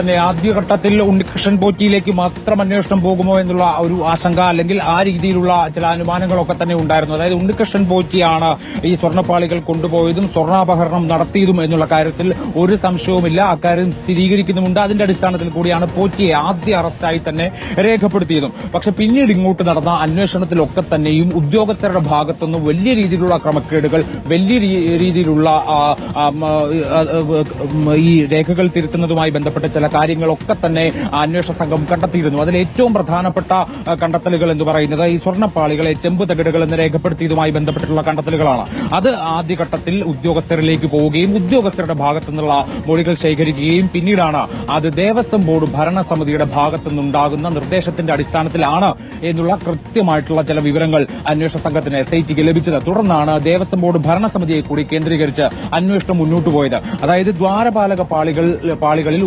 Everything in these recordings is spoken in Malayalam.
തന്നെ ആദ്യഘട്ടത്തിൽ ഉണ്ണികൃഷ്ണൻ പോറ്റിയിലേക്ക് മാത്രം അന്വേഷണം പോകുമോ എന്നുള്ള ഒരു ആശങ്ക അല്ലെങ്കിൽ ആ രീതിയിലുള്ള ചില അനുമാനങ്ങളൊക്കെ തന്നെ ഉണ്ടായിരുന്നു. അതായത് ഉണ്ണികൃഷ്ണൻ പോറ്റിയാണ് ഈ സ്വർണപ്പാളികൾ കൊണ്ടുപോയതും സ്വർണാപഹരണം നടത്തിയതും എന്നുള്ള കാര്യത്തിൽ ഒരു സംശയവുമില്ല. അക്കാര്യം സ്ഥിരീകരിക്കുന്നുമുണ്ട്. അതിന്റെ അടിസ്ഥാനത്തിൽ കൂടിയാണ് പോറ്റിയെ ആദ്യ അറസ്റ്റായി തന്നെ രേഖപ്പെടുത്തിയതും. പക്ഷെ പിന്നീട് ഇങ്ങോട്ട് നടന്ന അന്വേഷണത്തിലൊക്കെ തന്നെയും ഉദ്യോഗസ്ഥരുടെ ഭാഗത്തുനിന്ന് വലിയ രീതിയിലുള്ള ക്രമക്കേടുകൾ വലിയ രീതിയിലുള്ള ഈ രേഖകൾ തിരുത്തുന്നതുമായി ബന്ധപ്പെട്ട ചില കാര്യങ്ങളൊക്കെ തന്നെ അന്വേഷണ സംഘം കണ്ടെത്തിയിരുന്നു. അതിൽ ഏറ്റവും പ്രധാനപ്പെട്ട കണ്ടെത്തലുകൾ എന്ന് പറയുന്നത് ഈ സ്വർണപ്പാളികളെ ചെമ്പ് തകിടുകൾ എന്ന് രേഖപ്പെടുത്തിയതുമായി ബന്ധപ്പെട്ടിട്ടുള്ള കണ്ടെത്തലുകളാണ്. അത് ആദ്യഘട്ടത്തിൽ ഉദ്യോഗസ്ഥരിലേക്ക് പോവുകയും ഉദ്യോഗസ്ഥരുടെ ഭാഗത്തു നിന്നുള്ള മൊഴികൾ ശേഖരിക്കുകയും പിന്നീടാണ് അത് ദേവസ്വം ബോർഡ് ഭരണസമിതിയുടെ ഭാഗത്തു നിന്നുണ്ടാകുന്ന നിർദ്ദേശത്തിന്റെ അടിസ്ഥാനത്തിലാണ് എന്നുള്ള കൃത്യമായിട്ടുള്ള ചില വിവരങ്ങൾ അന്വേഷണ സംഘത്തിന് എസ് ഐ ടിക്ക് ലഭിച്ചത്. തുടർന്നാണ് ദേവസ്വം ബോർഡ് ഭരണസമിതിയെ കൂടി കേന്ദ്രീകരിച്ച് അന്വേഷണം മുന്നോട്ട് പോയത്. അതായത് ദ്വാരപാലക പാളികൾ പാളികളിൽ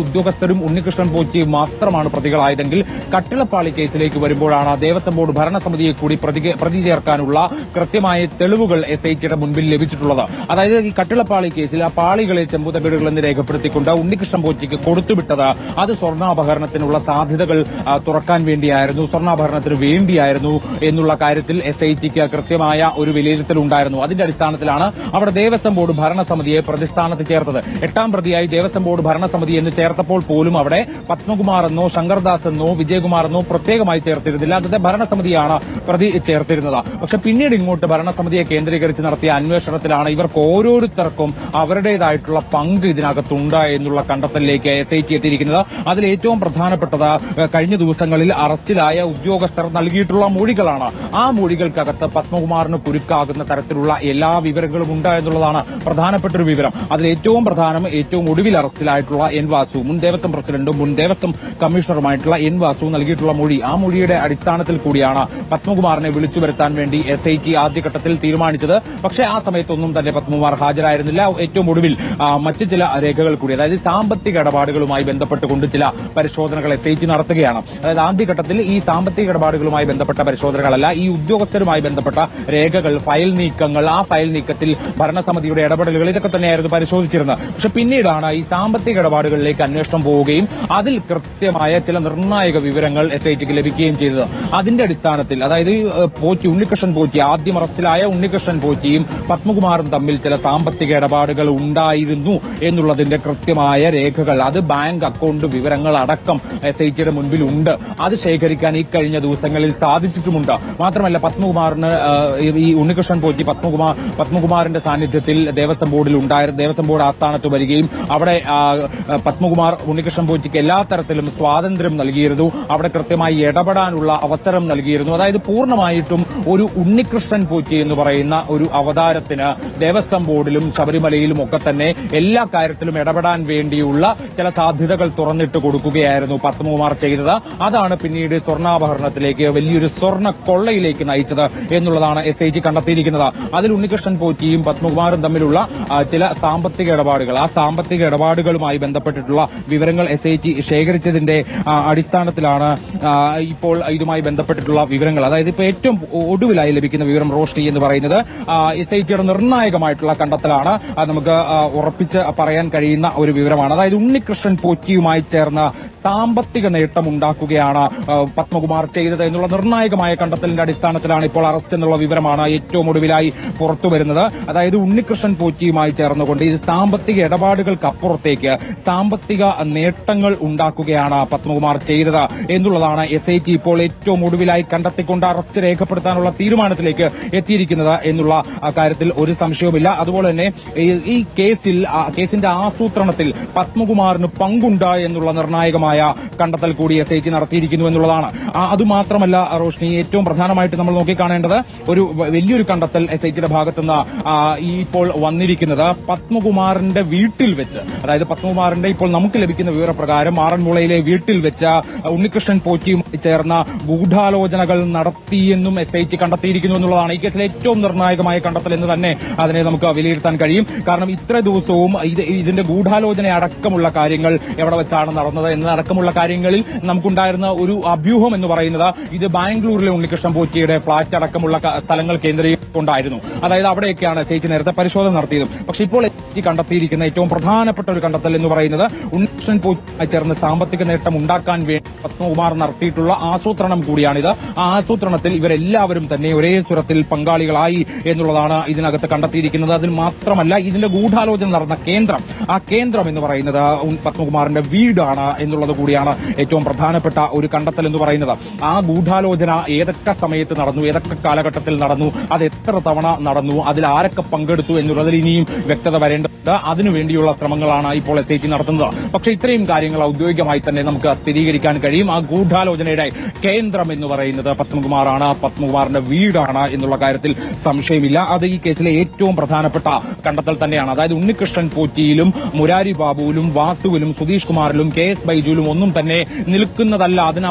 ഉദ്യോഗസ്ഥരും ഉണ്ണികൃഷ്ണൻ പോറ്റി മാത്രമാണ് പ്രതികളായതെങ്കിൽ കട്ടിളപ്പാളി കേസിലേക്ക് വരുമ്പോഴാണ് ദേവസ്വം ബോർഡ് ഭരണസമിതിയെ കൂടി പ്രതി- ചേർക്കാനുള്ള കൃത്യമായ തെളിവുകൾ എസ് ഐ ടിയുടെ മുൻപിൽ ലഭിച്ചിട്ടുള്ളത്. അതായത് ഈ കട്ടിളപ്പാളി കേസിൽ ആ പാളികളെ ചെമ്പുതകിടുകൾ എന്ന് രേഖപ്പെടുത്തിക്കൊണ്ട് ഉണ്ണികൃഷ്ണൻ പോറ്റിക്ക് കൊടുത്തുവിട്ടത് അത് സ്വർണാപഹരണത്തിനുള്ള സാധ്യതകൾ തുറക്കാൻ വേണ്ടിയായിരുന്നു സ്വർണാഭരണത്തിന് വേണ്ടിയായിരുന്നു എന്നുള്ള കാര്യത്തിൽ എസ് ഐ ടിക്ക് കൃത്യമായ ഒരു വിലയിരുത്തൽ ഉണ്ടായിരുന്നു. അതിന്റെ അടിസ്ഥാനത്തിലാണ് അവിടെ ദേവസ്വം ബോർഡ് ഭരണസമിതിയെ പ്രതിസ്ഥാനത്ത് ചേർത്തത്. എട്ടാം പ്രതിയായി ദേവസ്വം ബോർഡ് ഭരണസമിതി എന്ന് ചേർത്തപ്പോൾ പോലും അവിടെ പത്മകുമാർ എന്നോ ശങ്കർദാസ് എന്നോ വിജയകുമാർ എന്നോ പ്രത്യേകമായി ചേർത്തിരുന്നില്ല. അന്നത്തെ ഭരണസമിതിയാണ് പ്രതി ചേർത്തിരുന്നത്. പക്ഷെ പിന്നീട് ഇങ്ങോട്ട് ഭരണസമിതിയെ കേന്ദ്രീകരിച്ച് നടത്തിയ അന്വേഷണത്തിലാണ് ഇവർക്ക് ഓരോരുത്തർക്കും അവരുടേതായിട്ടുള്ള പങ്ക് ഇതിനകത്തുണ്ട് എന്നുള്ള കണ്ടെത്തലിലേക്ക് എസ് ഐ ടി എത്തിയിരിക്കുന്നത്. അതിൽ ഏറ്റവും പ്രധാനപ്പെട്ടത് കഴിഞ്ഞ ദിവസങ്ങളിൽ അറസ്റ്റിലായ ഉദ്യോഗസ്ഥർ നൽകിയിട്ടുള്ള മൊഴികളാണ്. ആ മൊഴികൾക്കകത്ത് പത്മകുമാറിന് കുരുക്കാകുന്ന തരത്തിലുള്ള എല്ലാ വിവരങ്ങളും ഉണ്ട് എന്നുള്ളതാണ് പ്രധാനപ്പെട്ട ഒരു വിവരം. അതിൽ ഏറ്റവും പ്രധാനം ഏറ്റവും ഒടുവിൽ അറസ്റ്റിലായിട്ടുള്ള എൻ വാസു മുൻ ദേവസ്വം പ്രസിഡന്റും മുൻ ദേവസ്വം കമ്മീഷണറുമായിട്ടുള്ള എൻ വാസു നൽകിയിട്ടുള്ള മൊഴി. ആ മൊഴിയുടെ അടിസ്ഥാനത്തിൽ കൂടിയാണ് പത്മകുമാറിനെ വിളിച്ചു വരുത്താൻ വേണ്ടി എസ് ഐ ടി ആദ്യഘട്ടത്തിൽ തീരുമാനിച്ചത്. പക്ഷേ ആ സമയത്തൊന്നും തന്നെ പത്മകുമാർ ഹാജരായിരുന്നില്ല. ഏറ്റവും ഒടുവിൽ മറ്റ് ചില രേഖകൾ കൂടി അതായത് സാമ്പത്തിക ഇടപാടുകളുമായി ബന്ധപ്പെട്ടുകൊണ്ട് ചില പരിശോധനകൾ എസ് ഐ ടി നടത്തുകയാണ്. അതായത് ആദ്യഘട്ടത്തിൽ ഈ സാമ്പത്തിക ഇടപാടുകളുമായി ബന്ധപ്പെട്ട പരിശോധനകളല്ല ഈ ഉദ്യോഗസ്ഥരുമായി ബന്ധപ്പെട്ട രേഖകൾ ഫയൽ നീക്കങ്ങൾ ആ ഫയൽ നീക്കത്തിൽ ഭരണസമിതിയുടെ ഇടപെടലുകൾ ഇതൊക്കെ തന്നെയായിരുന്നു പരിശോധിച്ചിരുന്നത്. പക്ഷെ പിന്നീടാണ് ഈ സാമ്പത്തിക ഇടപാടുകളിലേക്ക് അന്വേഷണം പോവുകയും അതിൽ കൃത്യമായ ചില നിർണായക വിവരങ്ങൾ എസ് ഐ ടിക്ക് ലഭിക്കുകയും ചെയ്തത്. അതിന്റെ അടിസ്ഥാനത്തിൽ അതായത് പോറ്റി ഉണ്ണികൃഷ്ണൻ പോറ്റി ആദ്യം അറസ്റ്റിലായ ഉണ്ണികൃഷ്ണൻ പോറ്റിയും പത്മകുമാറും തമ്മിൽ ചില സാമ്പത്തിക ഇടപാടുകൾ ഉണ്ടായിരുന്നു എന്നുള്ളതിന്റെ കൃത്യമായ രേഖകൾ. അത് ബാങ്ക് അക്കൗണ്ട് വിവരങ്ങൾ അടക്കം എസ് ഐ ടിയുടെ മുൻപിൽ ഉണ്ട്. അത് ശേഖരിക്കാൻ ഈ കഴിഞ്ഞ ദിവസങ്ങളിൽ സാധിച്ചിട്ടുമുണ്ട്. മാത്രമല്ല പത്മകുമാറിന് ഈ- ഉണ്ണികൃഷ്ണൻ പോറ്റി പത്മകുമാർ പത്മകുമാറിന്റെ സാന്നിധ്യത്തിൽ ദേവസ്വം ബോർഡിൽ ഉണ്ടായ ദേവസ്വം ബോർഡ് ആസ്ഥാനത്ത് വരികയും അവിടെ പത്മകുമാർ പത്മകുമാർ ഉണ്ണികൃഷ്ണൻ പോറ്റിക്ക് എല്ലാ തരത്തിലും സ്വാതന്ത്ര്യം നൽകിയിരുന്നു. അവിടെ കൃത്യമായി ഇടപെടാനുള്ള അവസരം നൽകിയിരുന്നു. അതായത് പൂർണമായിട്ടും ഒരു ഉണ്ണികൃഷ്ണൻ പോറ്റി എന്ന് പറയുന്ന ഒരു അവതാരത്തിന് ദേവസ്വം ബോർഡിലും ശബരിമലയിലും ഒക്കെ തന്നെ എല്ലാ കാര്യത്തിലും ഇടപെടാൻ വേണ്ടിയുള്ള ചില സാധ്യതകൾ തുറന്നിട്ട് കൊടുക്കുകയായിരുന്നു പത്മകുമാർ ചെയ്തത്. അതാണ് പിന്നീട് സ്വർണാപഹരണത്തിലേക്ക് വലിയൊരു സ്വർണ കൊള്ളയിലേക്ക് നയിച്ചത് എന്നുള്ളതാണ് എസ് ഐ ജി കണ്ടെത്തിയിരിക്കുന്നത്. അതിൽ ഉണ്ണികൃഷ്ണൻ പോറ്റിയും പത്മകുമാറും തമ്മിലുള്ള ചില സാമ്പത്തിക ഇടപാടുകൾ. ആ സാമ്പത്തിക ഇടപാടുകളുമായി ബന്ധപ്പെട്ടിട്ടുള്ള വിവരങ്ങൾ എസ് ഐ ടി ശേഖരിച്ചതിന്റെ അടിസ്ഥാനത്തിലാണ് ഇപ്പോൾ ഇതുമായി ബന്ധപ്പെട്ടിട്ടുള്ള വിവരങ്ങൾ. അതായത് ഇപ്പോൾ ഏറ്റവും ഒടുവിലായി ലഭിക്കുന്ന വിവരം റോഷ്നി എന്ന് പറയുന്നത് എസ് ഐ ടിയുടെ നിർണായകമായിട്ടുള്ള കണ്ടെത്തലാണ്. നമുക്ക് ഉറപ്പിച്ച് പറയാൻ കഴിയുന്ന ഒരു വിവരമാണ്. അതായത് ഉണ്ണികൃഷ്ണൻ പോറ്റിയുമായി ചേർന്ന സാമ്പത്തിക നേട്ടം ഉണ്ടാക്കുകയാണ് പത്മകുമാർ ചെയ്തത് എന്നുള്ള നിർണായകമായ കണ്ടെത്തലിന്റെ അടിസ്ഥാനത്തിലാണ് ഇപ്പോൾ അറസ്റ്റ് എന്നുള്ള വിവരമാണ് ഏറ്റവും ഒടുവിലായി പുറത്തുവരുന്നത് അതായത് ഉണ്ണികൃഷ്ണൻ പോറ്റിയുമായി ചേർന്നുകൊണ്ട് ഇത് സാമ്പത്തിക ഇടപാടുകൾക്കപ്പുറത്തേക്ക് സാമ്പത്തിക നേട്ടങ്ങൾ ഉണ്ടാക്കുകയാണ് പത്മകുമാർ ചെയ്തത് എന്നുള്ളതാണ് എസ് ഇപ്പോൾ ഏറ്റവും ഒടുവിലായി കണ്ടെത്തിക്കൊണ്ട് അറസ്റ്റ് രേഖപ്പെടുത്താനുള്ള തീരുമാനത്തിലേക്ക് എത്തിയിരിക്കുന്നത് എന്നുള്ള കാര്യത്തിൽ ഒരു സംശയവുമില്ല. അതുപോലെ തന്നെ ഈ- കേസിൽ കേസിന്റെ ആസൂത്രണത്തിൽ പത്മകുമാറിന് പങ്കുണ്ട് എന്നുള്ള നിർണായകമായ കണ്ടെത്തൽ കൂടി എസ് ഐ ടി നടത്തിയിരിക്കുന്നു എന്നുള്ളതാണ്. അതുമാത്രമല്ല റോഷ്നി ഏറ്റവും പ്രധാനമായിട്ട് നമ്മൾ നോക്കിക്കാണേണ്ടത് ഒരു വലിയൊരു കണ്ടെത്തൽ എസ് ഐ ടിയുടെ ഭാഗത്തുനിന്ന് ഇപ്പോൾ വന്നിരിക്കുന്നത് പത്മകുമാറിന്റെ വീട്ടിൽ വെച്ച് അതായത് പത്മകുമാറിന്റെ ഇപ്പോൾ നമുക്ക് ലഭിക്കുന്ന വിവരപ്രകാരം ആറന്മുളയിലെ വീട്ടിൽ വെച്ച ഉണ്ണികൃഷ്ണൻ പോറ്റിയുമായി ചേർന്ന ഗൂഢാലോചനകൾ നടത്തിയെന്നും എസ് ഐ ടി കണ്ടെത്തിയിരിക്കുന്നു എന്നുള്ളതാണ് ഈ കേസിലെ ഏറ്റവും നിർണായകമായ കണ്ടെത്തൽ എന്ന് തന്നെ അതിനെ നമുക്ക് വിലയിരുത്താൻ കഴിയും. കാരണം ഇത്ര ദിവസവും ഇത് ഇതിന്റെ ഗൂഢാലോചന അടക്കമുള്ള കാര്യങ്ങൾ എവിടെ വെച്ചാണ് നടന്നത് എന്നതടക്കമുള്ള കാര്യങ്ങളിൽ നമുക്കുണ്ടായിരുന്ന ഒരു അഭ്യൂഹം എന്ന് പറയുന്നത് ഇത് ബാംഗ്ലൂരിലെ ഉണ്ണികൃഷ്ണൻ പോറ്റിയുടെ ഫ്ളാറ്റ് അടക്കമുള്ള സ്ഥലങ്ങൾ കേന്ദ്രീകരിച്ച് ഉണ്ടായിരുന്നു. അതായത് അവിടെയൊക്കെയാണ് ചേച്ചി നേരത്തെ പരിശോധന നടത്തിയതും. പക്ഷെ ഇപ്പോൾ കണ്ടെത്തിയിരിക്കുന്ന ഏറ്റവും പ്രധാനപ്പെട്ട ഒരു കണ്ടെത്തൽ എന്ന് പറയുന്നത് ഉണ്ണികൃഷ്ണൻ പോയി ചേർന്ന് സാമ്പത്തിക നേട്ടം ഉണ്ടാക്കാൻ വേണ്ടി പത്മകുമാർ നടത്തിയിട്ടുള്ള ആസൂത്രണം കൂടിയാണിത്. ആ ആസൂത്രണത്തിൽ ഇവരെല്ലാവരും തന്നെ ഒരേ സ്വരത്തിൽ പങ്കാളികളായി എന്നുള്ളതാണ് ഇതിനകത്ത് കണ്ടെത്തിയിരിക്കുന്നത്. അതിൽ മാത്രമല്ല ഇതിന്റെ ഗൂഢാലോചന നടന്ന കേന്ദ്രം. ആ കേന്ദ്രം എന്ന് പറയുന്നത് പത്മകുമാറിന്റെ വീടാണ് എന്നുള്ളത് കൂടിയാണ് ഏറ്റവും പ്രധാനപ്പെട്ട ഒരു കണ്ടെത്തൽ എന്ന് പറയുന്നത്. ആ ഗൂഢാലോചന ഏതൊക്കെ സമയത്ത് നടന്നു? ഏതൊക്കെ കാലഘട്ടത്തിൽ നടന്നു? അത് എത്ര തവണ നടന്നു അതിൽ ആരൊക്കെ പങ്കെടുത്തു എന്നുള്ളതിൽ ഇനിയും വ്യക്തത വരേണ്ടതുണ്ട്. അതിനുവേണ്ടിയുള്ള ശ്രമങ്ങളാണ് ഇപ്പോൾ എസ് ഐ ടി നടത്തുന്നത്. പക്ഷേ ഇത്രയും കാര്യങ്ങൾ ഔദ്യോഗികമായി തന്നെ നമുക്ക് സ്ഥിരീകരിക്കാൻ കഴിയും. ആ ഗൂഢാലോചനയുടെ കേന്ദ്രം എന്ന് പറയുന്നത് പത്മകുമാറാണ്. പത്മകുമാറിന്റെ വീടാണ് എന്നുള്ള കാര്യത്തിൽ സംശയമില്ല. അത് ഈ കേസിലെ ഏറ്റവും പ്രധാനപ്പെട്ട കണ്ടെത്തൽ തന്നെയാണ്. അതായത് ഉണ്ണികൃഷ്ണൻ പോറ്റിയിലും മുരാരി ബാബുവിലും വാസുവിലും സുധീഷ് കുമാറിലും കെ എസ് ബൈജുവിലും ഒന്നും തന്നെ നിൽക്കുന്നതല്ല. അതിന്